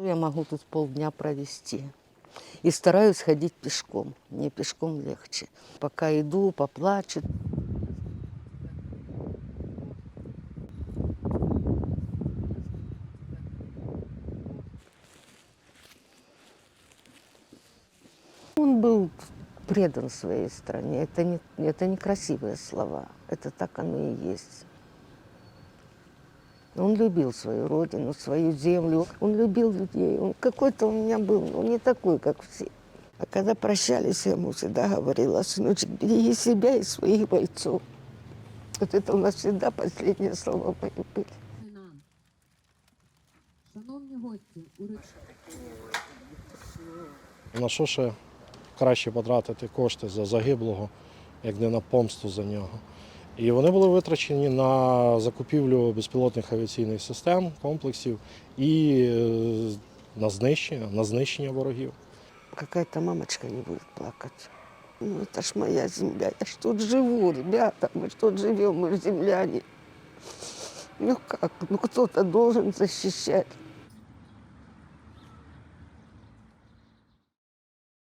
Я могу тут полдня провести. И стараюсь ходить пешком. Мне пешком легче. Пока иду, поплачу. Он был предан своей стране. Это не, это не красивые слова. Это так оно и есть. Он любил свою родину, свою землю. Он любил людей. Он какой-то у меня был, он не такой, как все. А когда прощались, я ему всегда говорила, сыночек, береги себя и своих бойцов. Вот это у нас всегда последние слова мои были. нам. Шановні гості, урочисто. На що ще краще потратити кошти за загиблого, як не на помсту за нього. І вони були витрачені на закупівлю безпілотних авіаційних систем, комплексів і е, на знищення, на знищення ворогів. Какая-то мамочка не будет плакать. Ну, это ж моя земля. Я ж тут живу, ребята. Мы ж тут живем, мы ж земляне. Ну как? Ну кто-то должен защищать.